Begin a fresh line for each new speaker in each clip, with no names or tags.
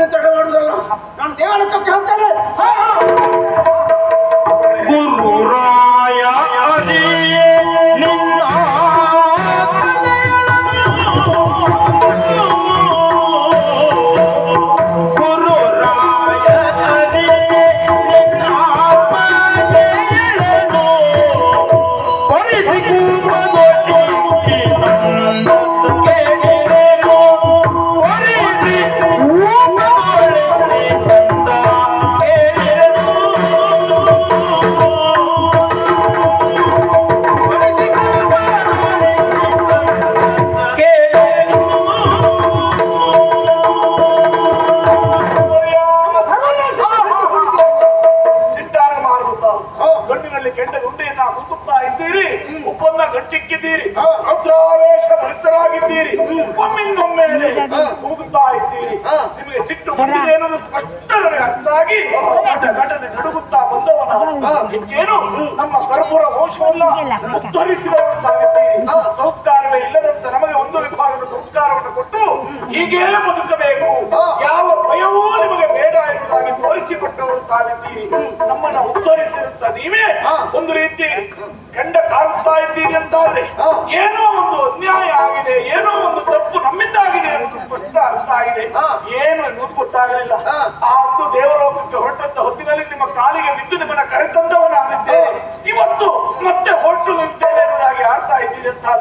ಇನ್ನು ತಡ ಮಾಡುದಲ್ಲ ನಾನು ದೇವರಕ್ಕೆ ಹೋಗ್ತೇನೆ
ಇದ್ದೀರಿ ನಿಮಗೆ ಸಿಟ್ಟು ಬಂದಿದೆ ಅನ್ನೋದು ಸ್ಪಷ್ಟ ನನಗೆ ಅರ್ಥ ಆಗಿ ಘಟ ಘಟನೆ ನಡುಗುತ್ತಾ ಬಂದವನ. ಹೆಚ್ಚೇನು ನಮ್ಮ ಕರ್ಪೂರ ವಂಶವನ್ನ ಉತ್ತರಿಸಿದವರಂತಾಗಿದ್ದೀರಿ ಸಂಸ್ಕಾರವೇ ಇಲ್ಲದಂತ ಒಂದು ವಿಭಾಗದ ಸಂಸ್ಕಾರವನ್ನು ಕೊಟ್ಟು ಹೀಗೇ ಬದುಕಬೇಕು. ಯಾವ ಭಯವೂ ನಿಮಗೆ ಬೇಡ ಎನ್ನುವುದಾಗಿ ತೋರಿಸಿಕೊಟ್ಟವರು ತಾವಿದ್ದೀರಿ. ನಮ್ಮನ್ನ ಉತ್ತರಿಸಿದಂತ ನೀವೇ ಒಂದು ರೀತಿ ಗಂಡ ಕಾಣುತ್ತಾ ಇದ್ದೀರಿ ಅಂತಾದ್ರೆ ಏನೋ ಒಂದು ಅನ್ಯಾಯ ಆಗಿದೆ ಏನೋ ಒಂದು ತಪ್ಪು ನಮ್ಮಿಂದ ಆಗಿದೆ ಅನ್ನೋದು ಸ್ಪಷ್ಟ ಅರ್ಥ ಆಗಿದೆ. ಏನು ಎನ್ನುವುದು ಗೊತ್ತಾಗಲಿಲ್ಲ. ಆ ಒಂದು ದೇವಲೋಕಕ್ಕೆ ಹೊರಟಂತ ಹೊತ್ತಿನಲ್ಲಿ ನಿಮ್ಮ ಕಾಲಿಗೆ ಬಿದ್ದು ನಿಮ್ಮನ್ನ ಕರೆತಂದವನಾಗಿದ್ದೇನೆ ಆಡ್ತಾ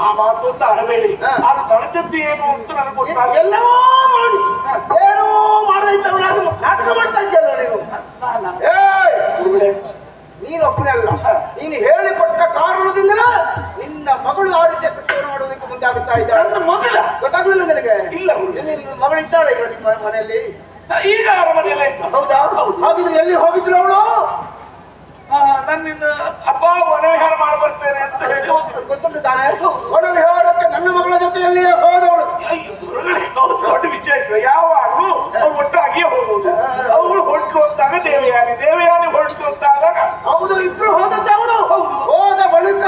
ಆ ಮಾತು ಅಂತ ಅಡಬೇಡಿ ಅದು ನಡೆದದ್ದು ಏನು ಅಂತ ನನಗೆ ಗೊತ್ತಾಗ
ಎಲ್ಲವೂ ಮಾಡಿ. ಏನೋ ಇದ್ದವನಾಗಿ ನಾಟಕ ಮಾಡ್ತಾ ಇದ್ದಲ್ಲ ನೀನು! ನೀನು ಒಬ್ಬನೇ ಅಲ್ಲ ನೀನು ಹೇಳಿಕೊಟ್ಟ ಕಾರಣದಿಂದ ನಿನ್ನ ಮಗಳು ಆ ರೀತಿಯ ಕೃತ್ಯವನ್ನು ಮಾಡುವುದಕ್ಕೆ ಮುಂದಾಗುತ್ತಾ ಇದ್ದಾಳೆ.
ನನ್ನ ಮಗಳ?
ಗೊತ್ತಾಗ್ಲಿಲ್ಲ ನಿನಗೆ?
ಇಲ್ಲ.
ಮಗಳು ಇದ್ದಾಳೆ ನಿಮ್ಮ ಮನೆಯಲ್ಲಿ.
ಈಗ ಅರಮನೆಯಲ್ಲೇ ಇದ್ದ.
ಹೌದಾ. ಹಾಗಿದ್ರೆ ಎಲ್ಲಿ ಹೋಗಿದ್ರು ಅವಳು?
ನನ್ನಿಂದ ಅಪ್ಪ ಮನೋವಿಹಾರ ಮಾಡಿ ಬರ್ತೇನೆ ಅಂತ ಹೇಳಿ.
ಗೊತ್ತುಂಟು ತಾನೆ? ನನ್ನ ಮಗಳ ಜೊತೆಯಲ್ಲಿಯೇ ಹೋದವಳು.
ದೊಡ್ಡ ವಿಷಯ ಯಾವಾಗಲೂ ಅವ್ರು ಒಟ್ಟಾಗಿಯೇ ಹೋಗುವುದು. ಅವಳು ಹೊರಟು ಅಂತಾಗ ದೇವಯಾನಿ. ದೇವಯಾನಿ ಹೊರಟು ಅಂತಾದಾಗ
ಹೌದು ಇಬ್ರು ಹೋದಂತ ಹೌದು. ಹೋದ ಬಳಿಕ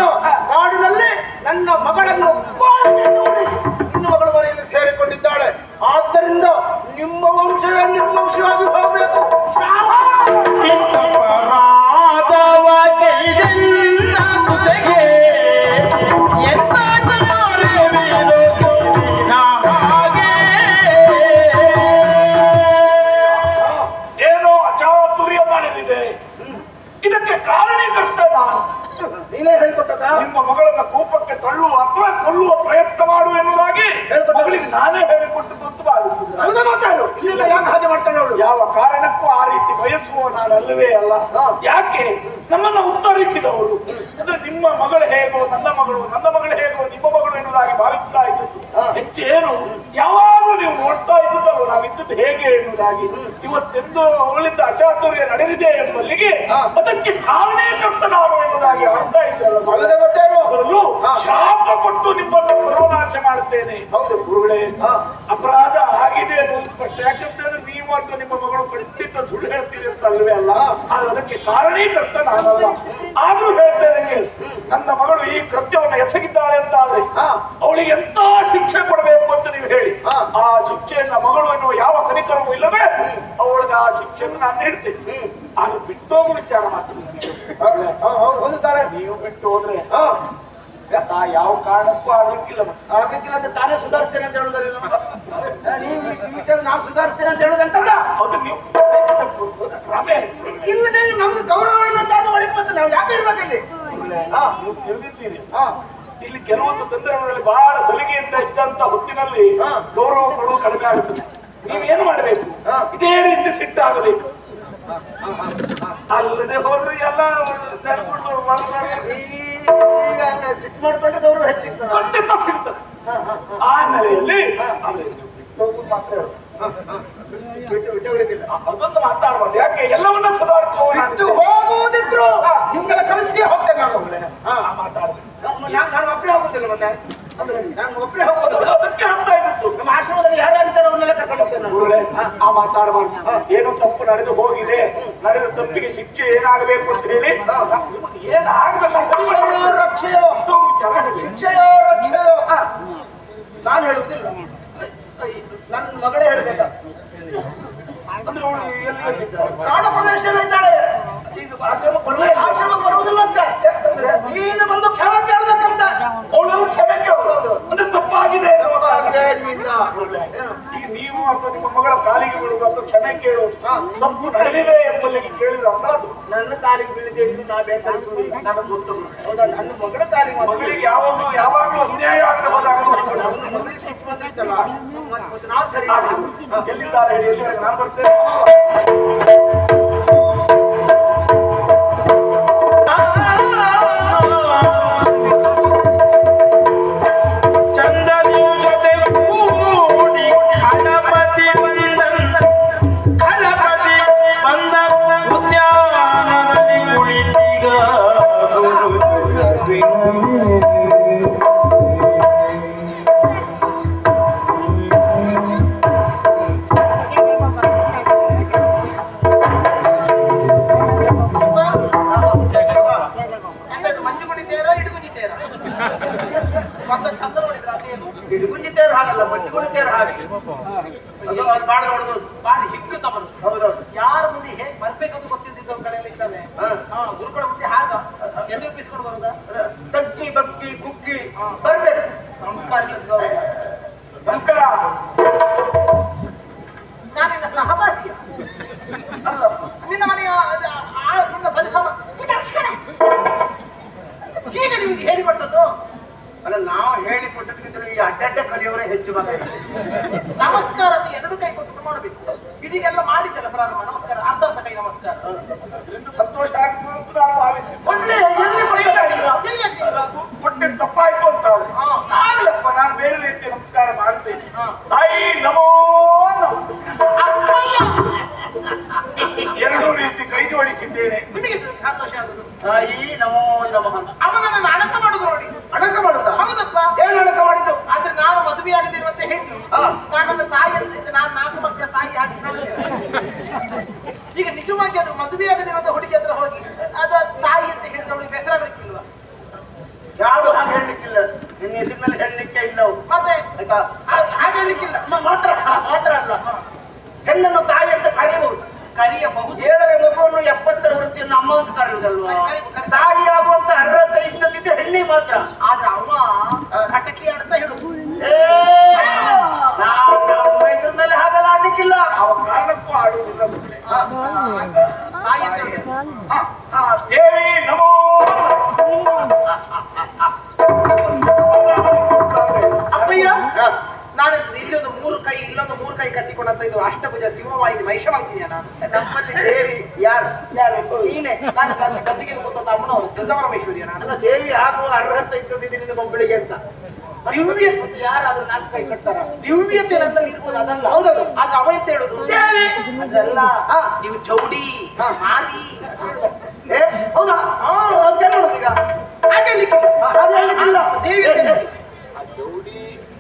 ಹೆಚ್ಚೇನು?
ಯಾವಾಗಲೂ ನೀವು ನೋಡ್ತಾ ಇದ್ದವರು ನಾವಿದ್ದದ್ದು ಹೇಗೆ
ಎನ್ನುವುದಾಗಿ? ಇವತ್ತೆಂದು ಅವಳಿಂದ ಅಚಾತುರ್ಯ ನಡೆದಿದೆ ಎಂಬಲ್ಲಿಗೆ ಅದಕ್ಕೆ
ಕಾರಣೀಕರ್ತನಾರು ಎನ್ನುವುದಾಗಿ
ಆಗ್ತಾ
ಇದ್ದರಲು
ಶಾಪ ಕೊಟ್ಟು ನಿಮ್ಮನ್ನು ಸರ್ವನಾಶ ಮಾಡುತ್ತೇನೆ.
ಹೌದು.
ಗುರುಗಳೇ ಅಪರಾಧ ಆಗಿದೆ ಅನ್ನೋದು ಸ್ಪಷ್ಟ ಯಾಕಂತಂದ್ರೆ ನೀವು ಅಥವಾ ನಿಮ್ಮ ಮಗಳು ಖಂಡಿತ ಸುಳ್ಳು ಹೇಳ್ತೀರಿ ಅಂತ ಅಲ್ವೇ ಅಲ್ಲ ಅದಕ್ಕೆ ಕಾರಣೀಕರ್ತ ನಾನಲ್ಲ. ಆದ್ರೂ ಹೇಳ್ತೇನೆ ನನ್ನ ಮಗಳು ಈ ಕೃತ್ಯವನ್ನು ಎಸಗಿದ್ದಾಳೆ ಅಂತ ಆದ್ರೆ
ಹಾ.
ಅವಳಿಗೆ ಎಂತ ಶಿಕ್ಷೆ ಕೊಡಬೇಕು ಅಂತ ನೀವು ಹೇಳಿ. ಆ ಶಿಕ್ಷೆಯನ್ನ ಮಗಳು ಎನ್ನುವ ಯಾವ ಕನಿಕರವೂ ಇಲ್ಲದೆ ಅವಳಿಗೆ ಆ ಶಿಕ್ಷೆಯನ್ನು ನಾನು ನೀಡ್ತೇನೆ. ಅದು ಬಿಟ್ಟೋಗು ವಿಚಾರ ಮಾಡ್ತೀನಿ ನೀವು ಬಿಟ್ಟು ಹೋದ್ರೆ
ಹಾ.
ನಾ ಯಾವ ಕಾರಣಕ್ಕೂ ಆಗಲಿಕ್ಕಿಲ್ಲ
ಆಗಲಿಕ್ಕಿಲ್ಲ ಅಂತ ತಾನೇ ಸುಧಾರಿಸ್ತೇನೆ ಅಂತ ನೀವು ನಾನು ಸುಧಾರಿಸ್ತೇನೆ ಅಂತ ಹೇಳುದಂತಲ್ಲ
ಅದು ನೀವು ರಮೆ,
ಇಲ್ಲದೆ ನಮ್ದು ಗೌರವ ಅನ್ನೋದಾದ ಒಳಗೆ ಮತ್ತೆ ನಾವು ಯಾಕೆ ಇರ್ಬೇಕು ಇಲ್ಲಿ ಹಾ
ನೀವು ತಿಳಿದಿದ್ದೀರಿ. ಇಲ್ಲಿ ಕೆಲವೊಂದು ಸಂದರ್ಭಗಳಲ್ಲಿ ಬಹಳ ಸಲಿಗೆಯಿಂದ ಇದ್ದಂತ ಹೊತ್ತಿನಲ್ಲಿ. ಗೌರವ ಕೊಡುವ ಕಡಿಮೆ ಆಗುತ್ತದೆ ನೀವೇನು ಮಾಡಬೇಕು. ಇದೇ ರೀತಿ ಸಿಟ್ಟಾಗಬೇಕು. ಅಲ್ಲದೆ ಹೋದ್ರೆ ಎಲ್ಲ
ಸಿಟ್ಟು ಮಾಡ್ಕೊಂಡ್ರೆ ಗೌರವ ಹೆಚ್ಚಿಗ್ತದ
ಖಂಡಿತ ಸಿಗ್ತದೆ. ಆ ನೆಲೆಯಲ್ಲಿ ಮಾತ್ರ. ಅದೊಂದು ಮಾತಾಡ್ಬಾರ್ದು ಯಾಕೆ ಎಲ್ಲವನ್ನ
ಬಿಟ್ಟು
ಸುಧಾರಿಸುವ
ಹೋಗುವುದಿದ್ರು ನಿಮ್ಗೆಲ್ಲ ಕಲಿಸಿಗೆ ಹೋಗ್ತೇನೆ ನಾನು ಹಾ
ಮಾತಾಡ್ಬೇಕು
ನಾನು ಒಬ್ಬರೇ ಹೋಗುದಿಲ್ಲ ಮತ್ತೆ ಅಂದ್ರೆ ನಾನು ಒಬ್ಬರೇ ಹೋಗೋದು
ಅದಕ್ಕೆ ಆಗ್ತಾ ಇದ್ದು
ನಮ್ಮ ಆಶ್ರಮದಲ್ಲಿ ಯಾರ್ಯಾರಿದ್ದಾರೆ ಅವ್ರನ್ನೆಲ್ಲ ಕರ್ಕೊಂಡು ಹೋಗ್ತೇನೆ ನಾನು
ಆ ಮಾತಾಡಬಾರ್ದು ಏನೋ ತಪ್ಪು ನಡೆದು ಹೋಗಿದೆ ನಡೆದ ತಪ್ಪಿಗೆ ಶಿಕ್ಷೆ ಏನಾಗಬೇಕು ಅಂತ ಹೇಳಿ
ಏನಾಗಬೇಕು ರಕ್ಷೆಯೋ ಶಿಕ್ಷೆಯೋ ರಕ್ಷೆಯೋ. ನಾನು ಹೇಳುವುದಿಲ್ಲ ನನ್ನ ಮಗಳೇ ಹೇಳ್ಬೇಕ? ಕಾಡ ಪ್ರದೇಶದಲ್ಲಿ ಇದ್ದಾಳೆ. ಆಶ್ರಮ ಬರುವುದಿಲ್ಲ. ಅಂತ. ನೀನು ಬಂದು ಕ್ಷಮೆ ಕೇಳ್ಬೇಕಂತ.
ಅವಳು ಕ್ಷಮೆ ಕೇಳೋದು ಅಂದ್ರೆ ತಪ್ಪಾಗಿದೆ.
ತಪ್ಪಾಗಿದೆ?
ಈಗ ನೀವು ಅಥವಾ ನಿಮ್ಮ ಮಗಳ ಕಾಲಿಗೆ ಬೀಳುವುದು ಅಥವಾ ಕ್ಷಮೆ ಕೇಳುವುದು ತಪ್ಪು ನಡೆದಿದೆ ಎಂಬಲ್ಲಿ ಕೇಳಿದ್ರು ಅಪರಾಧ
ನನ್ನ ಕಾಲಿಗೆ ಬೀಳಿದೆ ಎಂದು ನಾ ಬೇಸರಿಸುವುದು ನನಗೆ ಗೊತ್ತು. ಹೌದಾ? ನನ್ನ ಮಗಳ ಕಾಲಿಗೆ
ಮಗಳಿಗೆ ಯಾವಾಗಲೂ ಯಾವಾಗಲೂ ಅನ್ಯಾಯ
ಮಗಳಿಗೆ ಸಿಟ್ಟು ಬಂದಿತ್ತಲ್ಲ? ನಾವು ಸರಿ
ಎಲ್ಲಿದ್ದಾರೆ? ನಾನು ಬರ್ತೇನೆ.
ಎದುರಿಪಿಸ್ಕೊಂಡು ಬಕ್ಕಿ ಕುಕ್ಕಿ ಬರ್ಬೇಕು ಸಂಸ್ಕಾರ.
ನಮಸ್ಕಾರ
ನಾನಿನ್ನ ಸಹಪಾಠಿಯ ನಿನ್ನ ಮನೆಯ ನಿನ್ನ ಪರಿಸರ. ಹೀಗೆ ನಿಮಗೆ ಹೇಳಿಕೊಟ್ಟದ್ದು ಅಲ್ಲ ನಾವು ಹೇಳಿಕೊಟ್ಟದಕ್ಕಿಂತಲೂ ಈ ಅಡ್ಡಡ್ಡ ಕಲಿಯವರೇ ಹೆಚ್ಚು ಮಗ ನಮಸ್ಕಾರ ಎರಡು ಕೈ ಕೊಟ್ಟು ಮಾಡಬೇಕು ಇದೀಗೆಲ್ಲ ಮಾಡಿದ್ದಲ್ಲ ಪ್ರಾರಂಭ ನಮಸ್ಕಾರ ಅರ್ಧ ಅರ್ಧ ಕೈ ನಮಸ್ಕಾರ
ಸಂತೋಷ ಆಗ್ತದೆ ನಾನು ಭಾವಿಸಿ
ಒಳ್ಳೆ ಎಲ್ಲಿ ಹಾಕಿಲ್ಲ?
ತಪ್ಪಾಯ್ತು ಅಂತ.
ಹಾ.
ನಾನಿಲ್ಲಪ್ಪ ನಾನು ಬೇರೆ ರೀತಿ ನಮಸ್ಕಾರ ಮಾಡ್ತೇನೆ
ಹಾ.
ತಾಯಿ ನಮೋ! ಎರಡು ರೀತಿ ಕೈ ಜೋಡಿಸಿದ್ದೇನೆ
ನಿಮಗೆ ಸಂತೋಷ ಆಗುದು
ತಾಯಿ ನಮೋ ನಮಃ
நாங்கள் ಇಲ್ಲೊಂದು ಮೂರು ಕೈ ಇಲ್ಲೊಂದು ಮೂರು ಕೈ ಕಟ್ಟಿಕೊಂಡಂತ ಇದು ಅಷ್ಟಭುಜ ಸಿಂಹವಾಹಿನಿ ಮಹಿಷ ಮಾಡ್ತೀನಿ ನಾನು?
ನಮ್ಮಲ್ಲಿ ದೇವಿ ಯಾರು? ಯಾರು? ನೀನೆ.
ನಾನು ಗದ್ದಿಗೆ ಕೂತ ಅಮ್ಮನವರು ದುರ್ಗಪರಮೇಶ್ವರಿಯ ನಾನು?
ನನ್ನ ದೇವಿ ಆಗುವ ಅರ್ಹತೆ ಇದ್ದದಿದ್ದು ನಿನಗೆ ಒಬ್ಬಳಿಗೆ ಅಂತ.
ದಿವ್ಯ
ಯಾರಾದ್ರೂ ನಾಲ್ಕು ಕೈ ಕಟ್ತಾರ?
ದಿವ್ಯತೆ ನನ್ನಲ್ಲಿ ಇರ್ಬೋದು ಅದಲ್ಲ.
ಹೌದೌದು.
ಆದ್ರೆ ಅವ ಎಂತ ಹೇಳುದು
ದೇವಿ! ಅದೆಲ್ಲ. ನೀವು ಚೌಡಿ
ಹಾ.
ಮಾರಿ
ಹೌದಾ? ಏನ್ ಈಗ. ಹಾಗೆ. ದೇವಿ
ಚೌಡಿ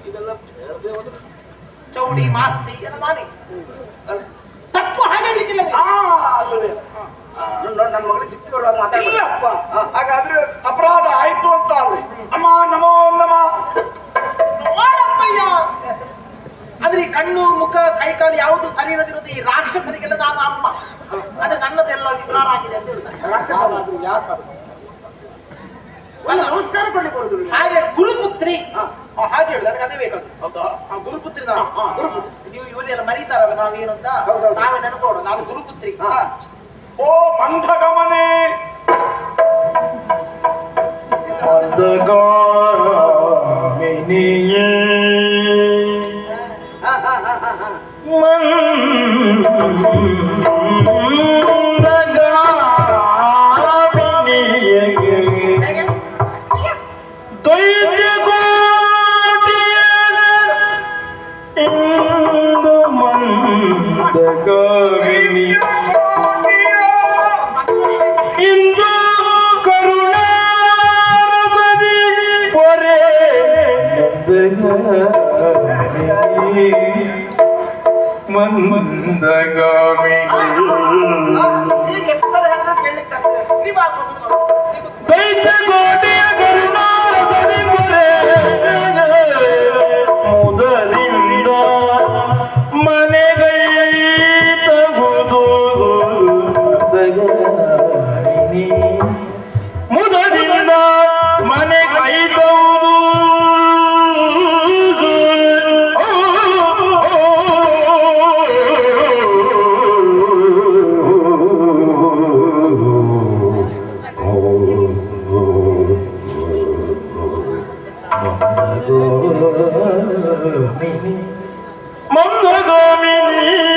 ಇದೆಲ್ಲ
ಚೌಡಿ ಮಾಸ್ತಿ ಎಲ್ಲ ನಾನೇ. ತಪ್ಪು ಹಾಗೆ
ನೋಡ್ ನನ್ನ ಮಗಳು ಸಿಟ್ಟಿಕೊಳ್ಳುವಾಗ ಮಾತಾಡ್ಬೇಡ.
ಇಲ್ಲಪ್ಪ. ಹಾಗಾದ್ರೆ ಅಪರಾಧ ಆಯ್ತು ಅಂತ ಅಮ್ಮ ನಮೋ ನಮ.
ನೋಡಪ್ಪಯ್ಯ. ಆದ್ರೆ ಈ ಕಣ್ಣು ಮುಖ ಕೈಕಾಲು ಯಾವುದು ಸರಿ ಇರದಿರೋದು ಈ ರಾಕ್ಷಸರಿಗೆಲ್ಲ ನಾನು ಅಮ್ಮ. ಆದ್ರೆ ನನ್ನದೆಲ್ಲ ವಿಚಾರ ಆಗಿದೆ ಅಂತ ಹೇಳ್ತಾರೆ.
ರಾಕ್ಷಸರಾದ್ರು ಯಾಕದು
ಅಲ್ಲ, ನಮಸ್ಕಾರ ಕೊಡ್ಲಿಕ್ಕೆ
ಹಾಗೆ ಗುರುಪುತ್ರಿ. ಹಾಗೆ ಹೇಳುದು ನನಗೆ ಅದೇ ಬೇಕು
ಹೌದಾ?
ಆ ಗುರುಪುತ್ರಿ ನಾವು ಇವನ್ನೆಲ್ಲ ಮರೀತಾರಲ್ಲ ನಾವೇನು ಅಂತ. ನಾವೇ ನೆನಪೋಡು ನಾನು ಗುರುಪುತ್ರಿ.
ಓ ಮಂದಗಮನೆ.
ಮಂದಗಾಮಿನಿಯೇ.
ಹಾ,
ಮಂದಗಾಮಿನಿ ಇಂದು ಕರುಣಾರಸದಿ ಪೊರೆ ಮಂದಗಾಮಿನಿ ಮಂದಗಾಮಿನಿ ಮಂದಗಾಮಿನಿ ಓ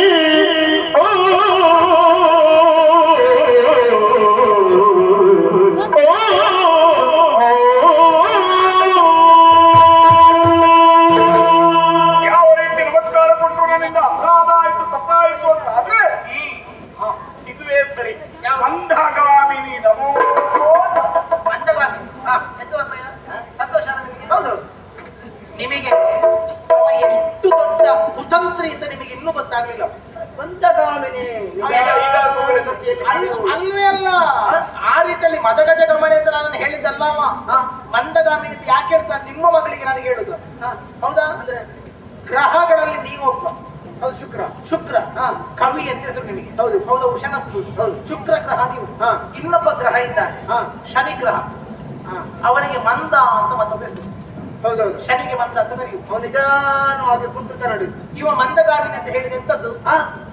ಗೊತ್ತಾಗ್ಲಿಲ್ಲ.
ಕೋವಿಲ
ಅಲ್ಲ- ಆ ರೀತಿಯಲ್ಲಿ ಮದಗಜ ಗಮನೆ ಅಂತ ನಾನು ಹೇಳಿದ್ದಲ್ಲ ಅವ. ಮಂದಗಾಮಿನಿ ಅಂತ ಯಾಕೆ ಹೇಳ್ತಾರೆ? ನಿಮ್ಮ ಮಗಳಿಗೆ ನಾನು ಹೇಳುದು. ಹೌದಾ? ಅಂದ್ರೆ? ಗ್ರಹಗಳಲ್ಲಿ ನೀವೊಬ್ಬ ಹೌದು ಶುಕ್ರ. ಶುಕ್ರ. ಹಾ, ಕವಿ ಅಂತ ಹೆಸರು ನಿಮಗೆ. ಹೌದು. ಹೌದು ಶನ ಹೌದು. ಶುಕ್ರ ಗ್ರಹ ನೀವು. ಹಾ, ಇನ್ನೊಬ್ಬ ಗ್ರಹ ಇದ್ದಾನೆ ಹಾ, ಶನಿ ಗ್ರಹ. ಹಾ, ಅವನಿಗೆ ಮಂದ ಅಂತ ಮತ್ತೊಂದು ಹೆಸರು.
ಹೌದೌದು.
ಶನಿಗೆ ಕರೆಯುವುದು
ಅವನು ನಿಧಾನವಾಗಿ ಕುಂಟು ನಡಿ
ಇವ ಮಂದಗಾಮಿ ಅಂತ ಹೇಳಿದ ಎಂತದ್ದು?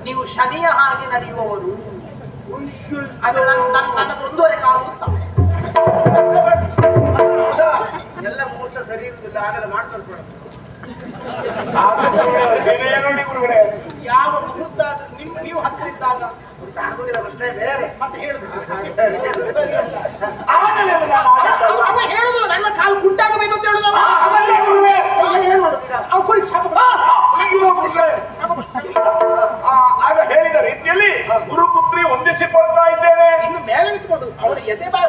ನೀವು ಶನಿಯ ಹಾಗೆ ನಡೆಯುವವರು. ನನ್ನದು ಒಂದೂವರೆ ಕಾಲು
ಎಲ್ಲ ಮೂರ್ತ ಸರಿ ಇರುವುದಿಲ್ಲ ಆಗಲ್ಲ
ಮಾಡ್ಕೊಳ್ಬೇಡ.
ಯಾವ ಮುಹೂರ್ತ ನೀವು ಹತ್ತಿರ ಇದ್ದಾಗ
ಅಂತ ಆಗುದಿಲ್ಲ ಅಷ್ಟೇ ಬೇರೆ.
ಮತ್ತೆ ಹೇಳುದು.
ಆಮೇಲೆ ನಾನು ಆಡಿದ್ದು.
ಅವ- ಅವ ಹೇಳುದು. ನನ್ನ ಕಾಲು ಗುಂಟಾಗಬೇಕು ಅಂತ ಹೇಳುದು ಅವ. ಏನ್ ಮಾಡುದಿಲ್ಲ. ಅವ ಕುಳಿ ಶಾಪ
ಆ, ಆ, ಅಯ್ಯೋ ಗುರುಗಳೇ. ಆ, ಆಗ ಹೇಳಿದ ರೀತಿಯಲ್ಲಿ ಗುರುಪುತ್ರಿ ಹೊಂದಿಸಿಕೊಳ್ತಾ ಇದ್ದೇನೆ.
ಇನ್ನು ಮೇಲೆ ನಿಂತ್ಕೊಂಡು ಅವರ ಎದೆ ಬಾ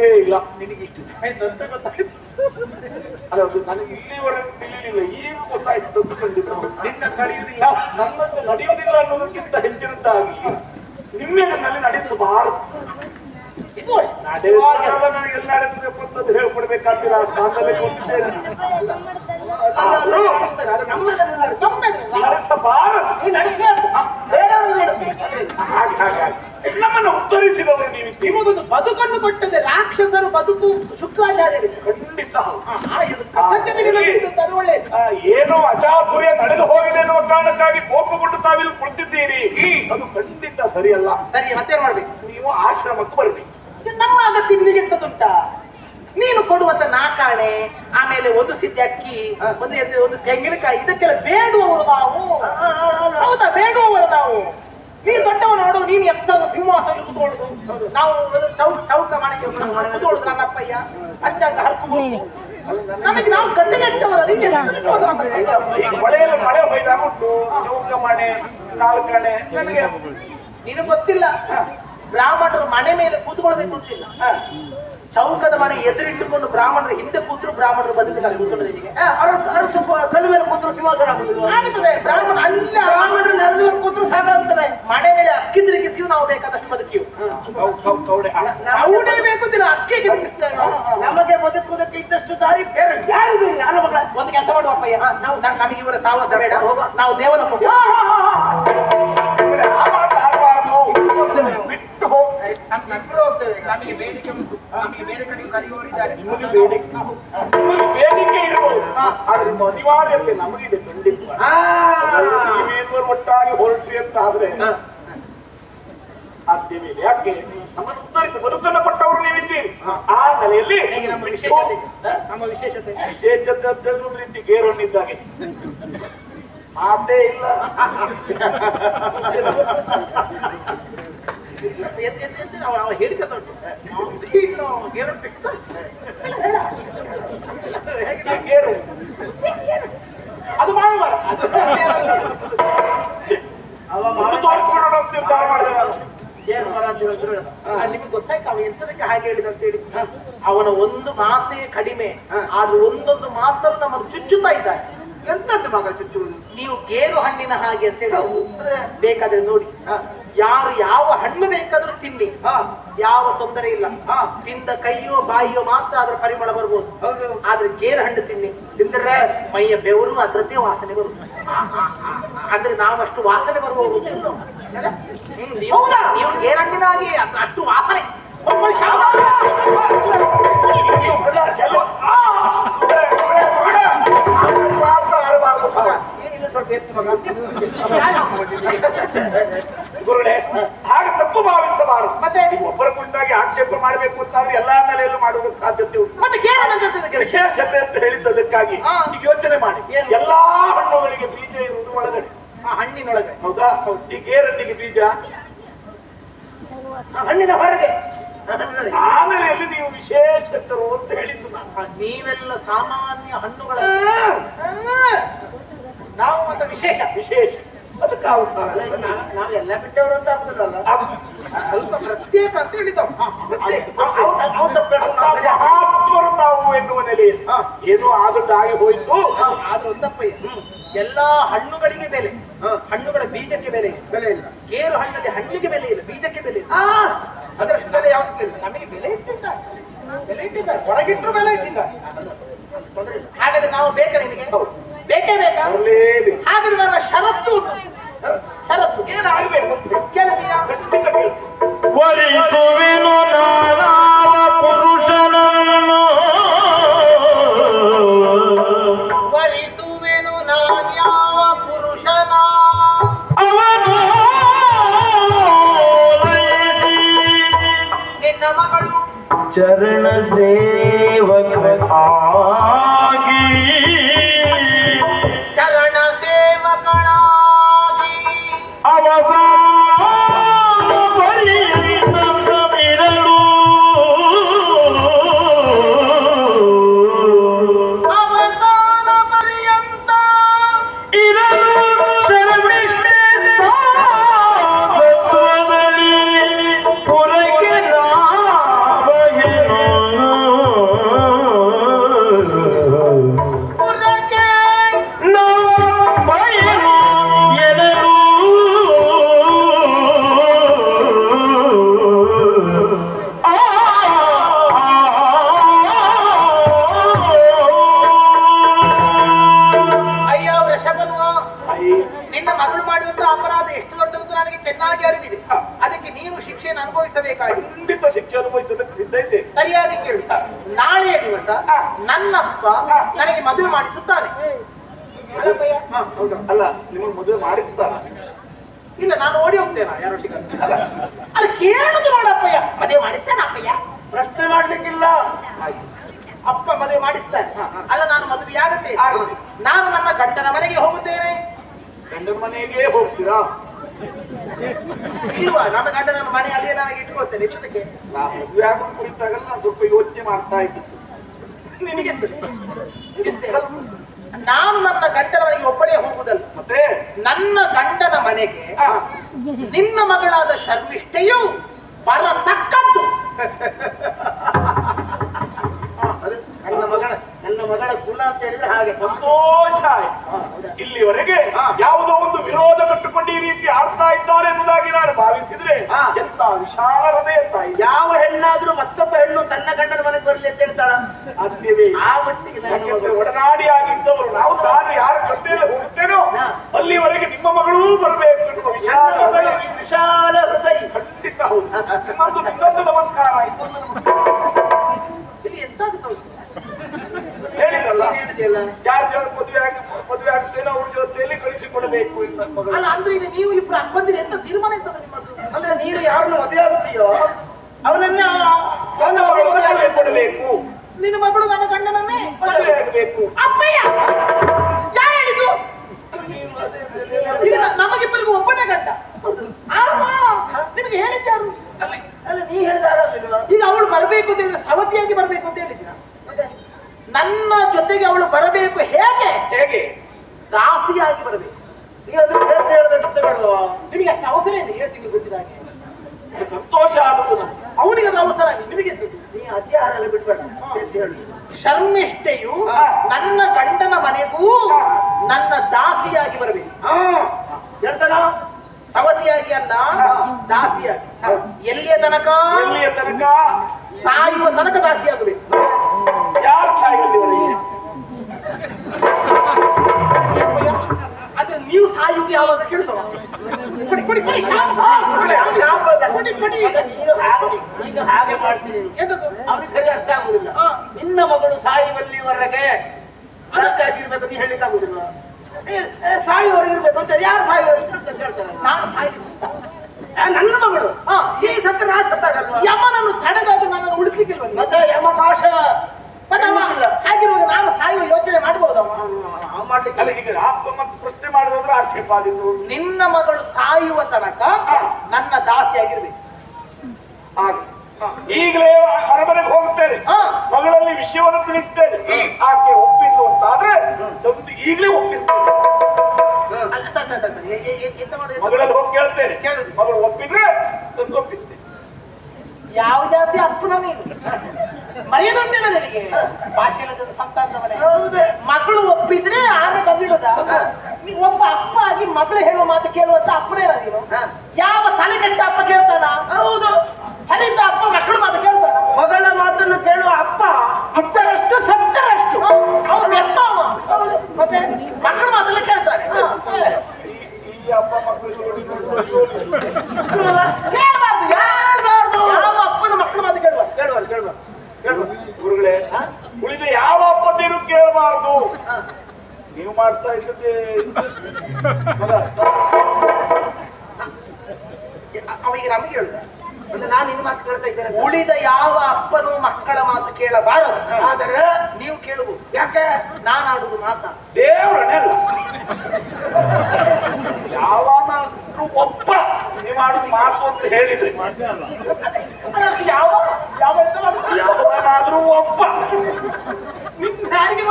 ಸಾಧ್ಯವೇ ಇಲ್ಲ. ನಿನಗೆ ಇಷ್ಟು ಆಯ್ತು ಅಂತ ಗೊತ್ತಾಯ್ತು. ಅಲ್ಲ ಅದು ನನಗೆ ಇಲ್ಲಿವರೆಗೂ ತಿಳಿಲಿಲ್ಲ ಈಗ ಗೊತ್ತಾಯ್ತು ತಂದುಕೊಂಡಿದ್ದು ನಿನ್ನ ನಡೆಯುವುದಿಲ್ಲ ನನ್ನನ್ನು ನಡೆಯುವುದಿಲ್ಲ ಅನ್ನೋದಕ್ಕಿಂತ ಹೆಚ್ಚಿನದ್ದಾಗಿ ನಿಮ್ಮೆನಲ್ಲಿ ನಡೆಸಬಾರದು
ಇದು
ನಡೆಯುವಾಗ ನನಗೆ ಎಲ್ಲ ನಡೆಸಬೇಕು ಅಂತ ಹೇಳ್ಕೊಡ್ಬೇಕಾಗ್ತಿಲ್ಲ. ಆ ಸ್ಥಾನದಲ್ಲಿ ನಡೆಸಬಾರದು
ನಡೆಸಬೇಕು.
ಹಾಗೆ ಹಾಗೆ ಹಾಗೆ. ನಮ್ಮನ್ನು ಉತ್ತರಿಸಿದವರು ನೀವು
ನಿಮಗೊಂದು ಬದುಕನ್ನು ಕೊಟ್ಟದೆ ರಾಕ್ಷಸರು ಬದುಕು ಶುಕ್ರಾಚಾರ್ಯರಿಗೆ
ಖಂಡಿತ. ಏನು ಅಚಾತುರ್ಯ ನಡೆದು ಹೋಗಿದೆ ಎನ್ನುವ ಕಾರಣಕ್ಕಾಗಿ ಕೋಪಗೊಂಡು ತಾವಿಲ್ಲಿ ಕುಳಿತಿದ್ದೀರಿ. ಅದು ಖಂಡಿತ ಸರಿಯಲ್ಲ.
ಸರಿ ಮತ್ತೆ ಮಾಡ್ಬೇಕು?
ನೀವು ಆಶ್ರಮಕ್ಕೆ ಬರಬೇಕು.
ನಮ್ಮ ಅಗತ್ಯ ನಿನಗೆ ಎಂತದುಂಟ ನೀನು ಕೊಡುವಂತ ನಾಕಾಣೆ ಆಮೇಲೆ ಒಂದು ಸಿದ್ಧಿ ಅಕ್ಕಿ ಒಂದು ಒಂದು ತೆಂಗಿನಕಾಯಿ ಇದಕ್ಕೆಲ್ಲ ಬೇಡುವವರು ನಾವು. ಹೌದಾ ಬೇಡುವವರು ನಾವು. ನೀನು ದೊಡ್ಡವ ನೋಡು ನೀನು ಎತ್ತದ ಸಿಂಹಾಸನ ಕೂತ್ಕೊಳ್ಳೋದು. ನಾವು ಚೌ ಚೌಕ ಮನೆಗೆ ಕೂತ್ಕೊಳ್ಳೋದು ನನ್ನ ಅಪ್ಪಯ್ಯ ಅಂಚಾಂಗ ಹರ್ಕೊಂಡು ನಮಗೆ ನಾವು ಗದ್ದೆಗೆಟ್ಟವರು?
ಈಗ ಹೊಳೆಯಲ್ಲಿ ಮಳೆ ಹೊಯ್ದಾಗ ಉಂಟು. ಚೌಕ ಮನೆ ಕಡೆ ನನಗೆ
ನಿನಗೆ ಗೊತ್ತಿಲ್ಲ. ಬ್ರಾಹ್ಮಣರು ಮನೆ ಮೇಲೆ ಕೂತ್ಕೊಳ್ಬೇಕು ಅಂತಿಲ್ಲ. ಚೌಕದ ಮನೆ ಎದುರಿಟ್ಟುಕೊಂಡು ಬ್ರಾಹ್ಮಣರು ಹಿಂದೆ ಕೂತ್ರು ಬ್ರಾಹ್ಮಣರು ಬದುಕಿದ್ದಾರೆ ಕೂತ್ಕೊಳ್ಳೋದು ನಿನಗೆ
ಅರಸು ಕಲ್ಲು ಮೇಲೆ ಕೂತ್ರು ಸಿಂಹಾಸನ?
ಆಗುತ್ತದೆ. ಬ್ರಾಹ್ಮಣ ಅಲ್ಲ
ಬ್ರಾಹ್ಮಣರು ನೆಲದ ಮೇಲೆ ಕೂತ್ರು ಸಾಕಾಗುತ್ತದೆ.
ಮನೆ ಮೇಲೆ ಅಕ್ಕಿ ತಿರುಗಿಸಿಯು ನಾವು ಬೇಕಾದಷ್ಟು ಬದುಕಿಯು. ಅವಡೇ ಬೇಕುದಿಲ್ಲ ಅಕ್ಕಿ ತಿರುಗಿಸ್ತೇವೆ.
ನಮಗೆ ಬದುಕುವುದಕ್ಕೆ ಇದ್ದಷ್ಟು ದಾರಿ ಬೇರೆ. ಯಾರಿಗೂ ಇಲ್ಲ ಅಲ್ಲ ಮಗಳ
ಒಂದು ಕೆಲಸ ಮಾಡುವಪ್ಪಯ್ಯ. ನಾವು ನಮಗೆ ಇವರ ಸಾವಾಸ ಬೇಡ. ನಾವು ದೇವನ ನಮಗೆ ಬೇಡಿಕೆ
ಅನಿವಾರ್ಯತೆ ನಮಗಿದೆ ಖಂಡಿತ ಒಟ್ಟಾಗಿ ಹೊರಟ್ರಿ ಅಂತ ಆದ್ರೆ ಸಾಧ್ಯವಿಲ್ಲ ಯಾಕೆ ನಮ್ಮನ್ನು ಬದುಕನ್ನು ಕೊಟ್ಟವರು ನೀವಿದ್ದೀರಿ ಆ ನೆಲೆಯಲ್ಲಿ
ನಮ್ಮ ವಿಶೇಷತೆ ವಿಶೇಷತೆ
ಅಂತ ಹೇಳಿದ್ರು ಮಾತೇ ಇಲ್ಲ
ಎದ್- ಎದ್- ಎದ್ ಅವ ಅವ ಉಂಟು ಇನ್ನು ಗೇರು
ಗೇರು
ಅದು.
ಏನು
ಗೊತ್ತಾಯ್ತು ಅವ ಎಂತದಕ್ಕೆ ಹಾಗೆ ಹೇಳಿದ ಅಂತ ಹೇಳಿ ಅವನ ಒಂದು ಮಾತೇ ಕಡಿಮೆ, ಆದ್ರೆ ಒಂದೊಂದು ಮಾತನ್ನು ನಮ್ಮನ್ನು ಚುಚ್ಚುತ್ತಾ ಇದ್ದಾರೆ ಎಂತದ್ದು ಮಗ ಚುಚ್ಚುವುದು ನೀವು ಗೇರು ಹಣ್ಣಿನ ಹಾಗೆ ಅಂತ ಹೇಳಿ, ಅವ್ರು ಬೇಕಾದ್ರೆ ನೋಡಿ ಯಾರು ಯಾವ ಹಣ್ಣು ಬೇಕಾದ್ರೂ ತಿನ್ನಿ. ಯಾವ ತೊಂದರೆ ಇಲ್ಲ. ತಿಂದ ಕೈಯೋ ಬಾಯಿಯೋ ಮಾತ್ರ ಅದ್ರ ಪರಿಮಳ ಬರ್ಬೋದು. ಆದ್ರೆ ಗೇರ್ ಹಣ್ಣು ತಿನ್ನಿ. ತಿಂದ್ರೆ ಮೈಯ ಬೆವರು ಅದ್ರದ್ದೇ ವಾಸನೆ ಬರುತ್ತೆ ಅಂದ್ರೆ ನಾವಷ್ಟು ವಾಸನೆ ಬರ್ಬೋದು. ನೀವು ಗೇರಣ್ಣಿನಾಗಿ ಅದ್ರ ಅಷ್ಟು ವಾಸನೆ. ಸ್ವಲ್ಪ
ಎತ್ತು ಮಗ
ಗುರುಗಳೇ ಹಾಗೆ ತಪ್ಪು ಭಾವಿಸಬಾರದು.
ಮತ್ತೆ?
ನೀವು ಒಬ್ಬರ ಕುರಿತಾಗಿ ಆಕ್ಷೇಪ ಮಾಡಬೇಕು ಅಂತಾದ್ರೆ ಎಲ್ಲಾ ನೆಲೆಯಲ್ಲೂ ಮಾಡುವುದಕ್ಕೆ ಸಾಧ್ಯತೆ ಉಂಟು
ಮತ್ತೆ
ವಿಶೇಷತೆ ಅಂತ ಹೇಳಿದ್ದಕ್ಕಾಗಿ ಯೋಚನೆ ಮಾಡಿ? ಎಲ್ಲಾ ಹಣ್ಣುಗಳಿಗೆ ಬೀಜ ಇರುವುದು ಒಳಗಡೆ.
ಆ ಹಣ್ಣಿನೊಳಗೆ.
ಹೌದಾ? ಈ ಗೇರಣ್ಣಿಗೆ ಬೀಜ?
ಹಣ್ಣಿನ ಹೊರಗೆ.
ಆಮೇಲೆ ನೀವು ವಿಶೇಷತರು ಅಂತ ಹೇಳಿದ್ದು ನಾನು.
ನೀವೆಲ್ಲ ಸಾಮಾನ್ಯ ಹಣ್ಣುಗಳ ನಾವು ಮತ್ತೆ ವಿಶೇಷ
ವಿಶೇಷ. ಅದಕ್ಕೆ ಅವತಾರ
ಎಲ್ಲ ಬಿಟ್ಟವರು ಅಂತ ಆಗ್ತದಲ್ಲ?
ಅದು
ಸ್ವಲ್ಪ ಪ್ರತ್ಯೇಕ ಅಂತ ಹೇಳಿದ್ದವು
ಮಹಾತ್ಮರು ತಾವು ಎನ್ನುವ ನೆಲೆಯಲ್ಲಿ. ಏನೋ ಹೋಯ್ತು.
ಆದ್ರೂ ಎಲ್ಲಾ ಹಣ್ಣುಗಳಿಗೆ ಬೆಲೆ. ಹಣ್ಣುಗಳ ಬೀಜಕ್ಕೆ ಬೆಲೆ ಬೆಲೆ ಇಲ್ಲ. ಗೇರು ಹಣ್ಣಲ್ಲಿ ಹಣ್ಣಿಗೆ ಬೆಲೆ ಇಲ್ಲ ಬೀಜಕ್ಕೆ ಬೆಲೆ ಇಲ್ಲ. ಅದರಷ್ಟು ಬೆಲೆ ಯಾವ್ದು ನಮಗೆ ಬೆಲೆ ಇಟ್ಟಿದ್ದಾರೆ. ಬೆಲೆ ಇಟ್ಟಿದ್ದಾರೆ. ಹೊರಗಿಟ್ಟರು ಬೆಲೆ ಇಟ್ಟಿದ್ದಾರೆ. ಹಾಗಾದ್ರೆ ನಾವು ಬೇಕಾ ನಿನಗೆ ಬೇಕೇ ಬೇಕಾ?
ಬರಲೇಬೇಕು
ಹಾಗಾದ್ರೆ ನನ್ನ ಷರತ್ತು ಉಂಟು. ಷರತ್ತು.
ಏನಾಗಬೇಕು ಅಂತ ಹೇಳಿ.
ಕೇಳ್ತೀಯಾ?
ಖಂಡಿತ ಕೇಳ್ತೀನಿ.
ವರಿಸುವೆನು ನಾನಾವ ಪುರುಷನನ್ನು.
ವರಿಸುವೆನು ನಾನ್ಯಾವ ಪುರುಷನ?
ಅವನೋಲೈಸಿ
ನಿನ್ನ ಮಗಳು.
ಚರಣ ಸೇವಕನಾಗಿ
ನನಗೆ ಮದುವೆ ಮಾಡಿಸುತ್ತಾನೆ.
ಅಲ್ಲ ನಿಮಗೆ ಮದುವೆ ಮಾಡಿಸ್ತಾರ
ಇಲ್ಲ ನಾನು ಓಡಿ ಹೋಗ್ತೇನೆ ಯಾರು ಅಲ್ಲ. ಕೇಳುದು ನೋಡಪ್ಪಯ್ಯ. ಮದುವೆ ಮಾಡಿಸ್ತಾನ ಅಪ್ಪಯ್ಯ?
ಪ್ರಶ್ನೆ ಮಾಡ್ಲಿಕ್ಕಿಲ್ಲ.
ಅಪ್ಪ ಮದುವೆ ಮಾಡಿಸ್ತಾನೆ. ಅಲ್ಲ ನಾನು ಮದುವೆ ಆಗುತ್ತೆ. ನಾನು ನನ್ನ ಗಂಡನ ಮನೆಗೆ ಹೋಗುತ್ತೇನೆ.
ಗಂಡನ ಮನೆಗೆ ಹೋಗ್ತೀರಾ?
ಇಲ್ವಾ? ನನ್ನ ಗಂಡನ ಮನೆ ಅಲ್ಲಿ ನನಗೆ ಇಟ್ಕೊಳ್ತೇನೆ ಇದಕ್ಕೆ
ನಾನು ಮದುವೆ ಆಗೋ ಕುರಿತಾಗಲ್ಲ ನಾನು ಸ್ವಲ್ಪ ಯೋಚನೆ ಮಾಡ್ತಾ ಇದ್ದೆ.
ನಾನು ನನ್ನ ಗಂಡನ ಮನೆಗೆ ಒಬ್ಬಳೇ ಹೋಗುದಲ್ಲ.
ಮತ್ತೆ?
ನನ್ನ ಗಂಡನ ಮನೆಗೆ ನಿನ್ನ ಮಗಳಾದ ಶರ್ಮಿಷ್ಠೆಯು ಬರತಕ್ಕದ್ದು
ನನ್ನ ಮಗಳ ನನ್ನ ಮಗಳ ಗುಣ ಅಂತ ಹೇಳಿದ್ರೆ ಹಾಗೆ
ಸಂತೋಷ ಆಯ್ತು. ಇಲ್ಲಿವರೆಗೆ ಯಾವುದೋ ಒಂದು ವಿರೋಧ ಕಟ್ಟುಕೊಂಡು ಈ ರೀತಿ ಆಡ್ತಾ ಇದ್ದಾರೆ ಎನ್ನುವುದಾಗಿ ನಾನು ಭಾವಿಸಿದ್ರೆ ಎಂತ ವಿಶಾಲ ಹೃದಯ ತಾಯಿ
ಯಾವ ಹೆಣ್ಣಾದ್ರೂ ಮತ್ತೊಬ್ಬ ಹೆಣ್ಣು ತನ್ನ ಗಂಡನ ಮನೆಗೆ ಬರಲಿ ಅಂತ ಹೇಳ್ತಾಳ?
ಇಲ್ಲ.
ಆ ಮಟ್ಟಿಗೆ ಒಡನಾಡಿ
ಆಗಿದ್ದವರು ನಾವು ತಾನು ಯಾರ ಜೊತೆಯಲ್ಲಿ ಮಗಳು.
ಅಲ್ಲ ಅಂದ್ರೆ ಈಗ ನೀವು ಇಬ್ರು ಅಪ್ಪಂದಿರಿ ಎಂತ ತೀರ್ಮಾನ ಇರ್ತದೆ ನಿಮ್ಮ
ಅಂದ್ರೆ ನೀನು ಯಾರನ್ನು ಮದುವೆ ಆಗುತ್ತೀಯೋ ಅವನನ್ನ
ನನ್ನ ಮಗಳು ಮದುವೆ ಕೊಡಬೇಕು
ನಿನ್ನ ಮಗಳು ನನ್ನ ಗಂಡನನ್ನೇ
ಮದುವೆ ಆಗಬೇಕು
ಅಪ್ಪಯ್ಯ ಯಾರು ಹೇಳಿದ್ದು ಈಗ ನ- ನಮಗಿಬ್ಬರಿಗೂ ಒಬ್ಬನೇ ಗಂಡ ಆಹಾ, ನಿನಗೆ ಹೇಳಿದ್ದಾರು
ಅಲ್ಲ ನೀ ಹೇಳಿದಾಗ
ಈಗ ಅವಳು ಬರಬೇಕು ಅಂತ ಹೇಳಿದ್ರೆ ಸವತಿಯಾಗಿ ಬರಬೇಕು ಅಂತ ಹೇಳಿದ್ದೀನ ನನ್ನ ಜೊತೆಗೆ ಅವಳು ಬರಬೇಕು ಹೇಗೆ
ಹೇಗೆ
ದಾಸಿಯಾಗಿ ಬರಬೇಕು
ನೀ ಅದ್ರ ಕೆಲಸ ಹೇಳ್ಬೇಕಂತ ಬೇಡವಾ
ನಿಮಗೆ ಅಷ್ಟು ಅವಸರ ಇದೆ ಹೇಳ್ತೀನಿ ಗೊತ್ತಿದ್ದಾಗೆ
ಸಂತೋಷ ನಮ್ಗೆ.
ಅವನಿಗೆ ಅದ್ರ ಅವಸರ ಆಗಿ ನಿಮಗೆ
ನೀ ಅಧ್ಯಾಹಾರ ಎಲ್ಲ ಹೇಳು.
ಶರ್ಮಿಷ್ಠೆಯು ನನ್ನ ಗಂಡನ ಮನೆಗೂ ನನ್ನ ದಾಸಿಯಾಗಿ ಬರಬೇಕು.
ಹಾ. ಹೇಳ್ತಾನ
ಸವತಿಯಾಗಿ ಅಲ್ಲ ದಾಸಿಯಾಗಿ. ಎಲ್ಲಿಯ ತನಕ?
ಎಲ್ಲಿಯ ತನಕ?
ಸಾಯುವ ತನಕ ದಾಸಿಯಾಗಬೇಕು. ನೀವು ಸಾಯುವುದು ಯಾವಾಗ ಕೇಳ್ತಾವ? ಕೊಡಿ ಕೊಡಿ ಕೊಡಿ ಶಾಪ
ಶಾಪ ಅಲ್ಲ.
ಕೊಡಿ ಕೊಡಿ.
ನೀನು ಹಾಗೆ ನೀನು ಹಾಗೆ ಮಾಡ್ತೀನಿ
ಎಂತದ್ದು?
ಅವನಿಗೆ ಸರಿ ಅರ್ಥ ಆಗುದಿಲ್ಲ. ನಿನ್ನ ಮಗಳು ಸಾಯುವಲ್ಲಿವರೆಗೆ ಅದಕ್ಕಾಗಿರ್ಬೇಕು ಅಂತ ಹೇಳಿಕ್ ಆಗುದಿಲ್ಲ. ಏ, ಏ, ಸಾಯುವವರೆಗೆ ಇರ್ಬೇಕು ಅಂತ ಯಾರು ಸಾಯುವವರೆಗೆ ಅಂತ ಹೇಳ್ತಾರೆ
ನಾನು ಸಾಯಿ
ನನ್ನ ಮಗಳು?
ಹಾ.
ಈ ಸತ್ತ ನಾ ಯಮ್ಮ
ಯಮನನ್ನು ತಡೆದಾದ್ರು ನನ್ನನ್ನು ಉಳಿಸ್ಲಿಕ್ಕಿಲ್ವ?
ಮತ್ತೆ ಯಮಪಾಶ
ಮತ್ತೆ ಅವ ಹಾಗಿರುವಾಗ ನಾನು ಸಾಯುವ ಯೋಚನೆ ಮಾಡಬಹುದವ
ಅವ ಮಾಡ್ಲಿಕ್ಕೆ
ಅಲ್ಲ ಈಗ ಆಪ್ತ ಮತ್ತೆ ಪ್ರಶ್ನೆ ಆಕ್ಷೇಪ
ನಿನ್ನ ಮಗಳು ಸಾಯುವ ತನಕ ನನ್ನ ದಾಸಿಯಾಗಿರ್ಬೇಕು.
ಈಗಲೇ ಅರಮನೆಗೆ ಹೋಗುತ್ತೇನೆ
ಹಾ.
ಮಗಳಲ್ಲಿ ವಿಷಯವನ್ನು ತಿಳಿಸ್ತೇನೆ. ಆಕೆ ಒಪ್ಪಿದ್ದು ಅಂತಾದ್ರೆ ತಂದು ಈಗಲೇ ಒಪ್ಪಿಸ್ತೇನೆ? ಮಗಳಲ್ಲಿ ಹೋಗಿ ಕೇಳ್ತೇನೆ.
ಕೇಳು.
ಮಗಳು ಒಪ್ಪಿದ್ರೆ ತಂದು ಒಪ್ಪಿಸ್ತೇನೆ.
ಯಾವ ಜಾತಿ ಅಪ್ಪನ ನೀನು? ಮರೆಯದುಂಟೇನ ನಿನಗೆ. ಭಾಷೆ ಸಂತಾನದ ಮನೆ
ಹೌದು.
ಮಗಳು ಒಪ್ಪಿದ್ರೆ ಆನೆ ತಂದಿಡೋದ ಒಬ್ಬ ಅಪ್ಪ ಆಗಿ ಮಗಳು ಹೇಳುವ ಮಾತು ಕೇಳುವಂತ ಅಪ್ಪನೇ ನೀನು. ಯಾವ ತಲೆ ಕೆಟ್ಟ ಅಪ್ಪ ಕೇಳ್ತಾನ?
ಹೌದು.
ತಲೆಯಿಂದ ಅಪ್ಪ ಮಕ್ಕಳು ಮಾತು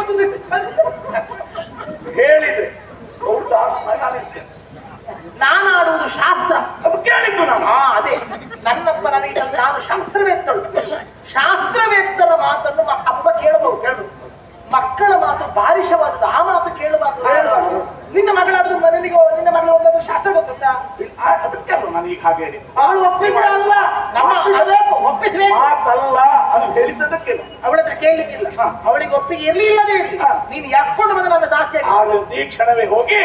Ich kann
nicht, ich kann ಅವಳಿಗೆ ಒಪ್ಪಿಗೆ ಇರ್ಲಿ ಇಲ್ಲದೆ ಇರಲಿ ನೀನು ಯಾಕೊಂಡು ಬಂದ ನನ್ನ ದಾಸಿಯಾಗಿ?
ಆಗ ಈ ಕ್ಷಣವೇ ಹೋಗಿ